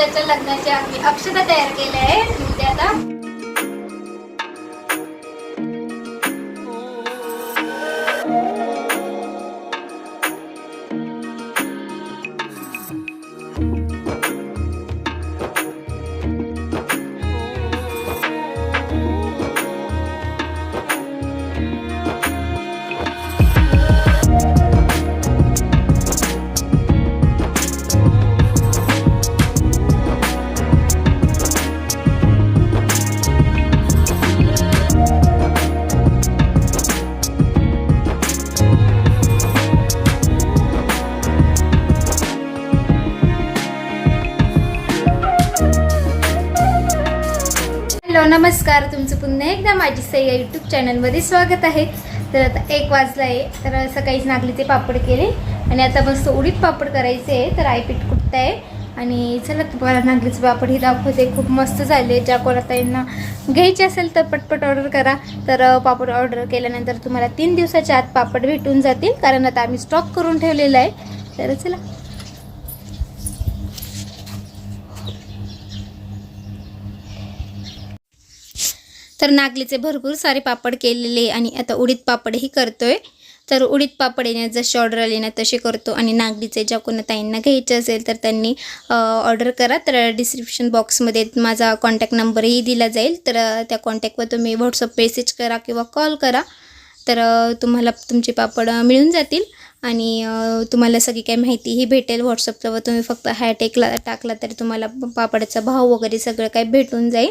उद्याच्या लग्नाची आम्ही अक्षता तयार केल्या आहे उद्या म्हणजे आता नमस्कार तुमचं पुन्हा एकदा माझी सई यूट्यूब चॅनलमध्ये स्वागत आहे. तर आता एक वाजला आहे तर सकाळीच नागलीचे पापड केले आणि आता मस्त उडीत पापड करायचे आहे तर आई पीठ कुठतं आहे आणि चला तुम्हाला नागलीचे पापड हे दाखवते. खूप मस्त झाले. ज्या कोणाताईंना घ्यायचे असेल तर पटपट ऑर्डर करा. तर पापड ऑर्डर केल्यानंतर तुम्हाला तीन दिवसाच्या आत पापड भेटून जातील कारण आता आम्ही स्टॉक करून ठेवलेला आहे. तर चला. तर नागलीचे भरपूर सारे पापड केलेले आणि आता उडीद पापडही करतोय. तर उडीद पापड येण्यात जशी ऑर्डर आली ना तशी करतो आणि नागलीचे ज्या कोणा ताईंना घ्यायचे असेल तर त्यांनी ऑर्डर करा. तर डिस्क्रिप्शन बॉक्समध्ये माझा कॉन्टॅक्ट नंबरही दिला जाईल. तर त्या कॉन्टॅक्टवर तुम्ही व्हॉट्सअप मेसेज करा किंवा कॉल करा. तर तुम्हाला तुमचे पापड मिळून जातील. आणि तुम्हाला सगळी काही माहितीही भेटेल व्हॉट्सअपवर तुम्ही फक्त हॅटेकला टाकला तरी तुम्हाला पापडाचा भाव वगैरे सगळं काही भेटून जाईल.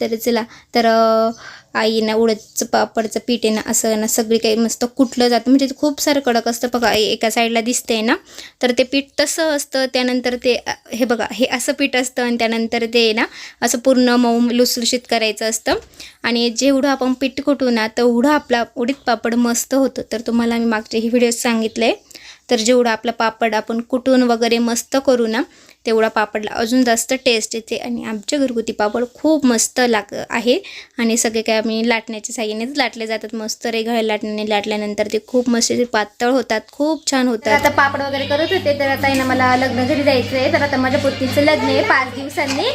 तर चला तर आईना आईनं उडदचं पापडचं पीठ आहे ना असं ना सगळी काही मस्त कुठलं जातं. म्हणजे खूप सारं कडक असतं बघा एका साईडला दिसतंय ना तर ते पीठ तसं असतं त्यानंतर ते हे बघा हे असं पीठ असतं आणि त्यानंतर ते ना असं पूर्ण मऊ लुसलुशीत करायचं असतं. आणि जेवढं आपण पीठ कुटू ना तेवढं आपला उडीद पापड मस्त होतं. तर तुम्हाला मी मागचे ही व्हिडिओ सांगितलं. आहे तर जेवढं आपला पापड आपण कुटून वगैरे मस्त करू ना तेवढा पापडला अजून जास्त टेस्ट येते. आणि आमच्या घरगुती पापड खूप मस्त लाग आहे. आणि सगळे काय आम्ही लाटण्याच्या साह्यानेच लाटले जातात. मस्त रेघाळ लाटण्याने लाटल्यानंतर ते खूप मस्त पातळ होतात. खूप छान होतात. आता पापड वगैरे करत होते. तर आता ना मला लग्न घरी जायचं आहे तर आता माझ्या पुतीचं लग्न आहे. पाच दिवसांनी.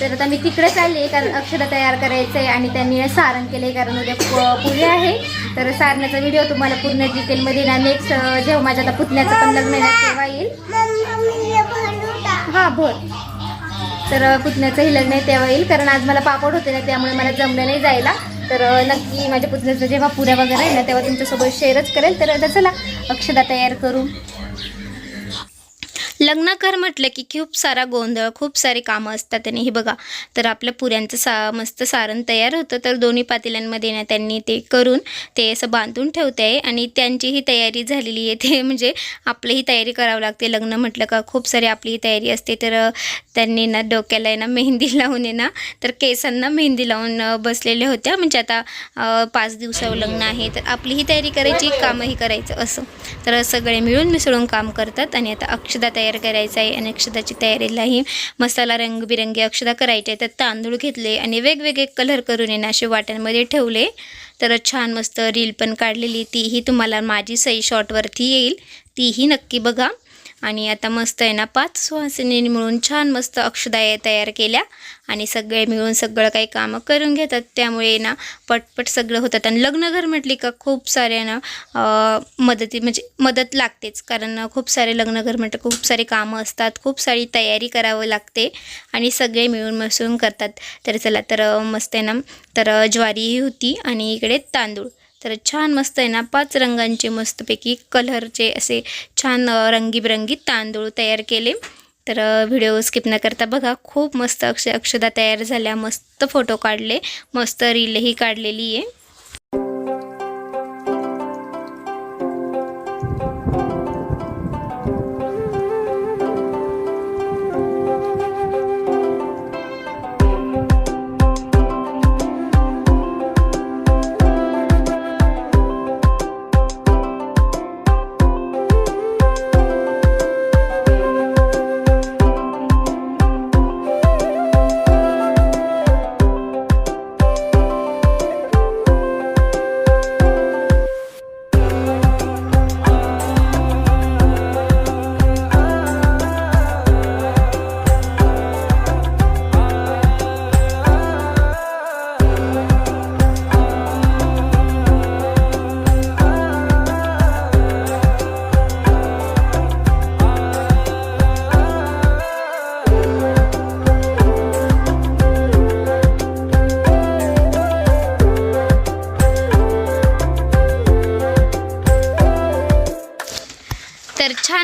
तर आता मी तिकडे चालले कारण अक्षरं तयार करायचं आहे आणि त्यांनी सारण केलं आहे कारण उद्या पु- पुढे आहे. तर सारण्याचा व्हिडिओ तुम्हाला पूर्ण डिटेलमध्ये ना नेक्स्ट जेव्हा माझ्या आता पुतण्याचं पण लग्न आहे ना तेव्हा येईल. हा भर तर पुतण्याचंही लग्न आहे तेव्हा येईल. कारण आज मला पापड होते ना त्यामुळे मला जमलं नाही जायला. तर नक्की माझ्या पुतण्याचं जेव्हा पुऱ्या वगैरे आहे ना तेव्हा तुमच्यासोबत शेअरच करेल. तर आता चला अक्षदा तयार करू. लग्न कर म्हटलं की खूप सारा गोंधळ खूप सारे कामं असतात आणि हे बघा तर आपलं पुऱ्यांचं सा मस्त सारण तयार होतं तर दोन्ही पातेल्यांमध्ये ना त्यांनी ते करून ते असं बांधून ठेवते आहे आणि त्यांचीही तयारी झालेली आहे. ते म्हणजे आपलीही तयारी करावं लागते. लग्न म्हटलं का खूप सारी आपली तयारी असते. तर त्यांनी ना डोक्याला आहे ना मेहंदी लावून आहे ना तर केसांना मेहंदी लावून बसलेल्या होत्या. म्हणजे आता पाच दिवसावर लग्न आहे. तर आपलीही तयारी करायची कामही करायचं असं. तर सगळे मिळून मिसळून काम करतात आणि आता अक्षदा तयार तयार करायचं आहे आणि अक्षदाची तयारीलाही मसाला रंगबिरंगी अक्षदा करायचे तर तांदूळ घेतले आणि वेगवेगळे कलर करून येणं असे वाट्यांमध्ये ठेवले. तर छान मस्त रील पण काढलेली. तीही तुम्हाला माझी सई शॉर्टवरती येईल. तीही नक्की बघा. आणि आता मस्त आहे ना पाच सुहासिनी मिळून छान मस्त अक्षदाय तयार केल्या. आणि सगळे मिळून सगळं काही कामं करून घेतात. त्यामुळे ना पटपट सगळं होतात. आणि लग्नघर म्हटली का खूप सारे ना मदती म्हणजे मदत लागतेच. कारण खूप सारे लग्नघर म्हटलं खूप सारे कामं असतात. खूप सारी तयारी करावं लागते. आणि सगळे मिळून मिसळून करतात. तर चला तर मस्त आहे ना तर ज्वारीही होती आणि इकडे तांदूळ. तर छान मस्त आहे ना पाच रंगांचे मस्तपैकी कलरचे असे छान रंगीबिरंगी तांदूळ तयार केले. तर व्हिडिओ स्किप न करता बघा खूप मस्त अक्ष अक्षदा तयार झाल्या मस्त फोटो काढले मस्त रीलही काढलेली आहे.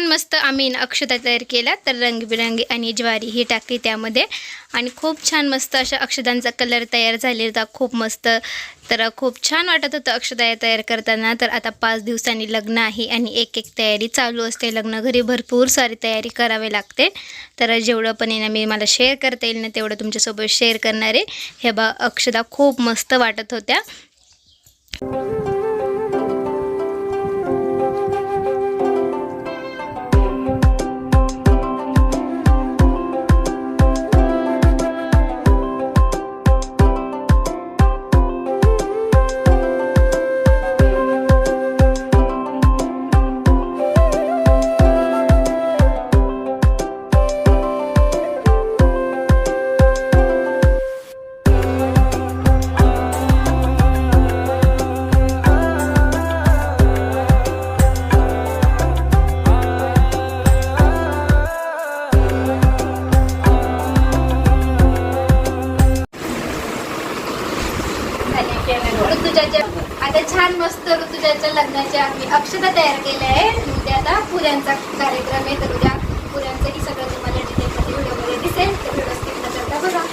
मस्त आम्ही अक्षता तयार केला तर रंगबिरंगी आणि ज्वारी ही टाकली त्यामध्ये. आणि खूप छान मस्त अशा अक्षतांचा कलर तयार झालेला होता खूप मस्त. तर खूप छान वाटत होतं अक्षता तयार करताना. तर आता पाच दिवसांनी लग्न आहे आणि एक एक तयारी चालू असते. लग्न घरी भरपूर सारी तयारी करावी लागते. तर जेवढं पण आहे ना मी मला शेअर करता येईल ना तेवढं तुमच्यासोबत शेअर करणार आहे. हे बा अक्षता खूप मस्त वाटत होत्या. अक्षता तयार केल्या आहे उद्या म्हणजे आता पुऱ्यांचा कार्यक्रम आहे तर उद्या पुऱ्यांचंही सगळं तुम्हाला डिटेलमध्ये व्हिडिओमध्ये दिसेल. तर व्हिडिओ स्किप न करता बघा.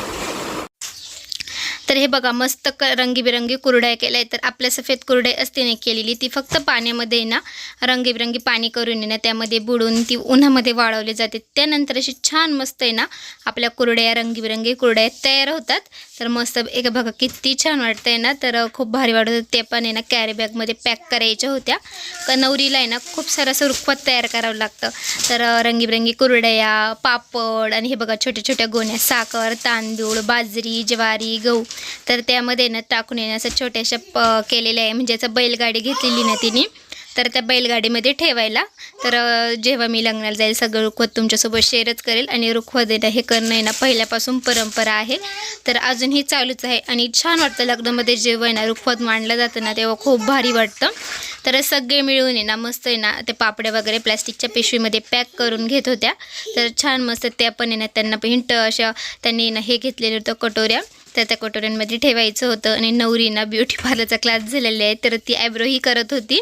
तर हे बघा मस्त क रंगीबिरंगी कुरड्या केल्या आहेत. तर आपल्या सफेद कुरडे असते नाही केलेली ती फक्त पाण्यामध्ये ना रंगीबिरंगी पाणी करून आहे ना त्यामध्ये बुडून ती उन्हामध्ये वाळवली जाते. त्यानंतर अशी छान मस्त आहे ना आपल्या कुरड्या रंगीबिरंगी कुरड्या तयार होतात. तर मस्त एक बघा किती छान वाटतं आहे ना तर खूप भारी वाटत होतं. ते पण आहे ना कॅरी बॅगमध्ये पॅक करायच्या होत्या. का नवरीला आहे ना खूप सारं स्वरूपात तयार करावं लागतं. तर रंगीबिरंगी कुरडया पापड आणि हे बघा छोट्या छोट्या गोण्या साखर तांदूळ बाजरी ज्वारी गहू. तर त्यामध्ये ना टाकून येणं असं छोट्याशा प केलेल्या आहे. म्हणजे असं बैलगाडी घेतलेली ना तिने. तर त्या बैलगाडीमध्ये ठेवायला. तर जेव्हा मी लग्नाला जाईल सगळं रुखवत तुमच्यासोबत शेअरच करेल आणि रुखवत देणं हे करणं आहे ना पहिल्यापासून परंपरा आहे. तर अजूनही चालूच आहे आणि छान वाटतं लग्नामध्ये जेव्हा आहे ना रुखवत मांडलं जातं ना तेव्हा खूप भारी वाटतं. तर सगळे मिळून आहे ना मस्त आहे ना ते पापड्या वगैरे प्लॅस्टिकच्या पिशवीमध्ये पॅक करून घेत होत्या. तर छान मस्त त्या पण आहे ना त्यांना हिंट अशा त्यांनी ना हे घेतलेलं होतं कटोऱ्या. तर त्या कटोऱ्यांमध्ये ठेवायचं होतं आणि नवरीना ब्युटी पार्लरचा क्लास झालेला आहे. तर ती आयब्रोही करत होती.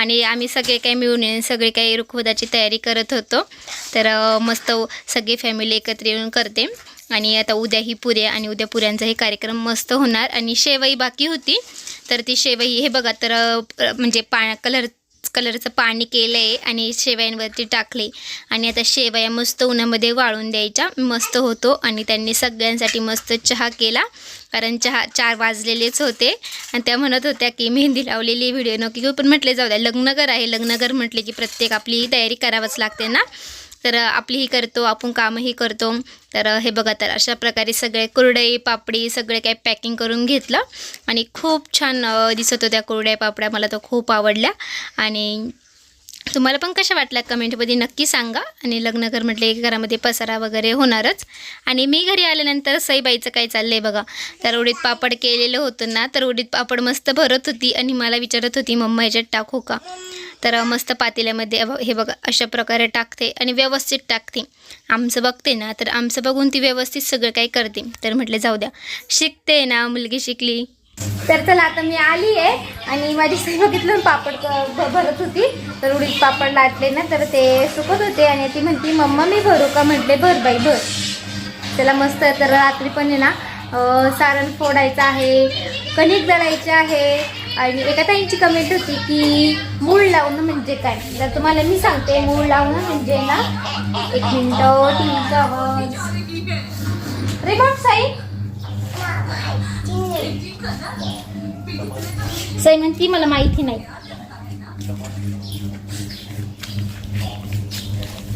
आणि आम्ही सगळे काही मिळून सगळे काही रुखवदाची तयारी करत होतो. तर मस्त सगळी फॅमिली एकत्र येऊन करते. आणि आता उद्या ही पुऱ्या आणि उद्या पुऱ्यांचाही कार्यक्रम मस्त होणार. आणि शेवई बाकी होती. तर ती शेवई हे बघा तर म्हणजे पा कलर कलरचं पाणी केलं आहे आणि शेवयांवरती टाकले आणि आता शेवया मस्त उन्हामध्ये वाळून द्यायच्या. मस्त होतो आणि त्यांनी सगळ्यांसाठी मस्त चहा केला. कारण चहा चार वाजलेलेच होते. आणि त्या म्हणत होत्या की मेहंदी लावलेली व्हिडिओ नको घेऊ. पण म्हटले जाऊ द्या लग्नगर आहे. लग्न घर म्हटले की प्रत्येक आपली तयारी करावंच लागते ना. तर आपलीही करतो आपण कामही करतो. तर हे बघा तर अशा प्रकारे सगळे कुरडई पापडी सगळे काही पॅकिंग करून घेतलं. आणि खूप छान दिसत होत्या कुरड्या पापड्या मला तो खूप आवडल्या. आणि तुम्हाला पण कशा वाटल्या कमेंटमध्ये नक्की सांगा. आणि लग्न घर म्हटलं की घरामध्ये पसारा वगैरे होणारच. आणि मी घरी आल्यानंतर सईबाईचं काय चाललं आहे बघा. तर उडीद पापड केलेलं होतं ना तर उडीद पापड मस्त भरत होती. आणि मला विचारत होती मम्मा ह्याच्यात टाकू का? तर मस्त पातेल्यामध्ये हे बघा अशा प्रकारे टाकते आणि व्यवस्थित टाकते. आमचं बघते ना तर आमचं बघून ती व्यवस्थित सगळं काही करते. तर म्हटले जाऊ द्या. शिकते ना मुलगी शिकली. तर चला आता मी आली आहे आणि माझी सई बघितलं पापड भरत होती. तर उडीद पापड लाटले ना तर ते सुकत होते आणि ती म्हणती मम्मा मी भरू का? म्हटले भर बाई भर. त्याला मस्त. तर रात्री पण आहे ना सारण फोडायचं आहे कणिक दळायचे आहे. आणि एका ताईंची कमेंट होती की मूळ लावणं म्हणजे काय? तर तुम्हाला मी सांगते मूळ लावणं म्हणजे ना एक मिनिट टीव्हीचा आवाज. रे साई. साई म्हणती मला माहिती नाही.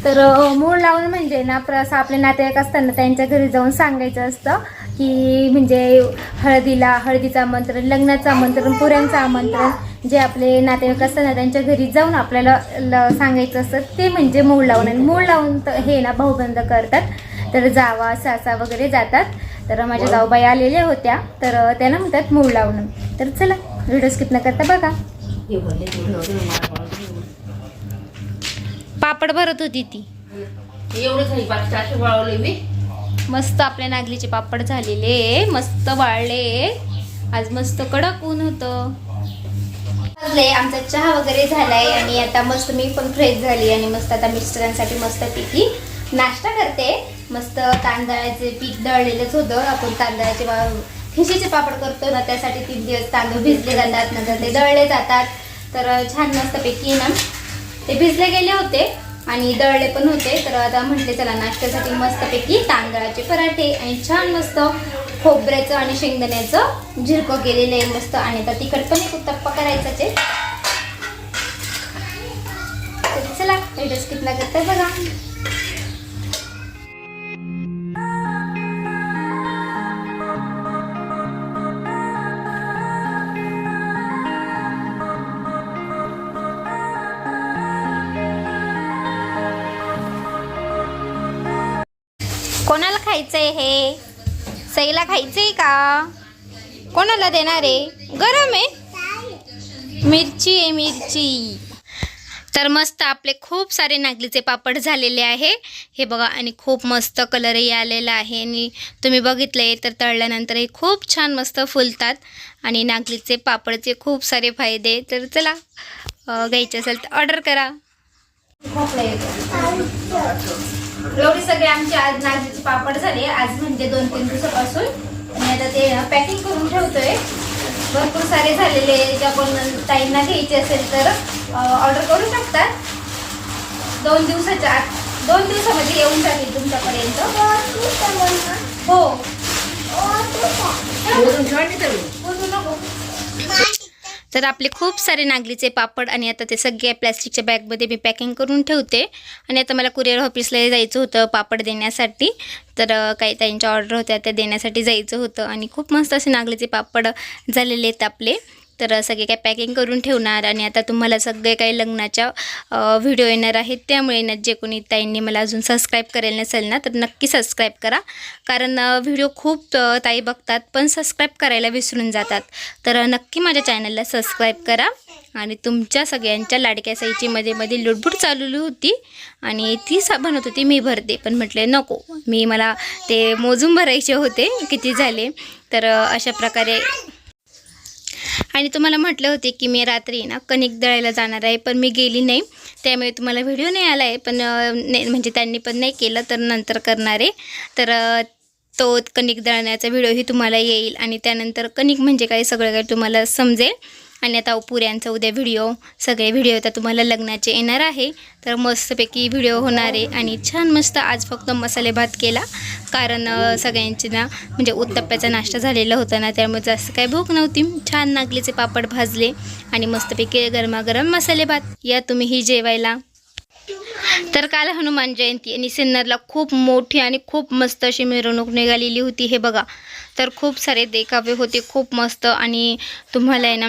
तर मूळ लावणं म्हणजे ना प्र असं आपले नातेवाईक असताना त्यांच्या घरी जाऊन सांगायचं असतं. की म्हणजे हळदीला हळदीचं आमंत्रण लग्नाचं आमंत्रण पुऱ्यांचं आमंत्रण जे आपले नातेवाईक असतात ना त्यांच्या घरी जाऊन आपल्याला ल सांगायचं असतं ते म्हणजे मूळ लावणं आणि मूळ लावून तर हे ना भाऊबंद करतात. तर जावा सासा वगैरे जातात. तर माझ्या जाऊबाई आलेल्या होत्या. तर त्यांना म्हणतात मूळ लावणं. तर चला व्हिडिओ स्किप न करता बघा. पापड भरत होती ती. एवढं मी. मस्त आपल्या नागलीचे पापड झालेले मस्त वाळले आज मस्त कडक ऊन होतं. आमचा चहा वगैरे झालाय आणि आता मस्त मी पण फ्रेश झाली आणि मस्त आता मिस्टरांसाठी मस्त पैकी नाश्ता करते. मस्त तांदळाचे पीठ दळलेलंच होतं. आपण तांदळाचे खिशीचे पापड करतो ना त्यासाठी तीन दिवस तांदूळ भिजले जातात नंतर ते दळले जातात. तर छान मस्त पैकी ना ते भिजले गेले होते. आणि दळले पण होते. तर आता म्हटले चला नाश्त्यासाठी मस्तपैकी तांदळाचे पराठे आणि छान मस्त खोबऱ्याचं आणि शेंगदाण्याचं झिरकं केलेलं आहे मस्त. आणि आता तिखट पण एक उत्तप्पा करायचाच आहे. चला व्हिडिओ स्किप न करता बघा. खायचंय हे? सईला खायचंय का? कोणाला देणार आहे? गरम आहे? मिरची आहे मिरची. तर मस्त आपले खूप सारे नागलीचे पापड झालेले आहे. हे बघा आणि खूप मस्त कलरही आलेला आहे. आणि तुम्ही बघितले तर तळल्यानंतर हे खूप छान मस्त फुलतात. आणि नागलीचे पापडचे खूप सारे फायदे. तर चला घ्यायचे असेल तर ऑर्डर करा. एवढे सगळे आमचे आज नागलीचे पापड झाले. आज म्हणजे दोन तीन दिवसापासून आणि आता ते पॅकिंग करून ठेवतोय. भरपूर सारे झालेले ज्या कोण ताईंना घ्यायचे असेल तर ऑर्डर करू शकतात. दोन दिवसाच्या आत दोन दिवसामध्ये येऊन जातील तुमच्यापर्यंत. हो. तर बोलू नको. तर आपले खूप सारे नागलीचे पापड आणि आता ते सगळे प्लॅस्टिकच्या बॅगमध्ये मी पॅकिंग करून ठेवते. आणि आता मला कुरिअर ऑफिसला जायचं होतं पापड देण्यासाठी. तर काही त्यांच्या ऑर्डर होत्या त्या देण्यासाठी जायचं होतं. आणि खूप मस्त असे नागलीचे पापड झालेले आहेत आपले. तर सगळे काय पॅकिंग करून ठेवणार आणि आता तुम्हाला सगळे काही लग्नाच्या व्हिडिओ येणार आहेत. त्यामुळे ना जे कोणी ताईंनी मला अजून सबस्क्राईब करेल नसेल ना तर नक्की सबस्क्राईब करा. कारण व्हिडिओ खूप ताई बघतात पण सबस्क्राईब करायला विसरून जातात. तर नक्की माझ्या चॅनलला सबस्क्राईब करा. आणि तुमच्या सगळ्यांच्या लाडक्या साईची मध्ये मध्ये लुडबुड चालवली होती. आणि ती सा बनत होती मी भरते. पण म्हटले नको. मी मला ते मोजून भरायचे होते. किती झाले? तर अशा प्रकारे आणि तुम्हाला म्हटलं होते की मी रात्री ना कणिक दळायला जाणार आहे पण मी गेली नाही. त्यामुळे तुम्हाला व्हिडिओ नाही आला आहे पण म्हणजे त्यांनी पण नाही केलं तर नंतर करणार आहे. तर तो कणिक दळण्याचा व्हिडिओही तुम्हाला येईल आणि त्यानंतर कणिक म्हणजे काय सगळं काही तुम्हाला समजेल. आणि आता पुऱ्यांचा उद्या व्हिडिओ सगळे व्हिडिओ आता तुम्हाला लग्नाचे येणार आहे. तर मस्तपैकी व्हिडिओ होणार आहे आणि छान मस्त आज फक्त मसाले भात केला. कारण सगळ्यांची ना म्हणजे उत्तप्प्याचा नाश्ता झालेला होता ना त्यामुळे जास्त काही भूक नव्हती. छान नागलीचे पापड भाजले आणि मस्तपैकी गरमागरम मसाले भात. या तुम्हीही जेवायला. तर काल हनुमान जयंती आणि सिन्नरला खूप मोठी आणि खूप मस्त अशी मिरवणूक निघालेली होती हे बघा. तर खूप सारे देखावे होते खूप मस्त. आणि तुम्हाला आहे ना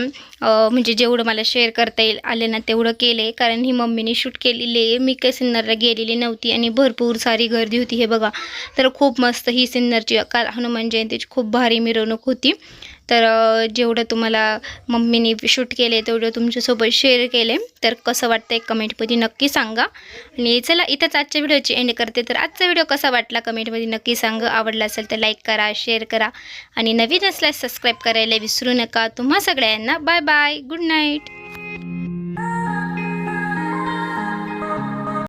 म्हणजे जेवढं मला शेअर करता येईल आले ना तेवढं केलं. आहे कारण ही मम्मीने शूट केलेली आहे. मी काही सिन्नरला गेलेली नव्हती आणि भरपूर सारी गर्दी होती हे बघा. तर खूप मस्त ही सिन्नरची काल हनुमान जयंतीची खूप भारी मिरवणूक होती. तर जेवढं तुम्हाला मम्मीने शूट केले तेवढं तुमच्यासोबत शेअर केले. तर कसं वाटतं एक कमेंटमध्ये नक्की सांगा. आणि चला इथंच आजच्या व्हिडिओची एंड करते. तर आजचा व्हिडिओ कसा वाटला कमेंटमध्ये नक्की सांगा. आवडला असेल तर लाईक करा शेअर करा. आणि नवीन असल्यास सबस्क्राईब करायला विसरू नका. तुम्हा सगळ्यांना बाय बाय गुड नाईट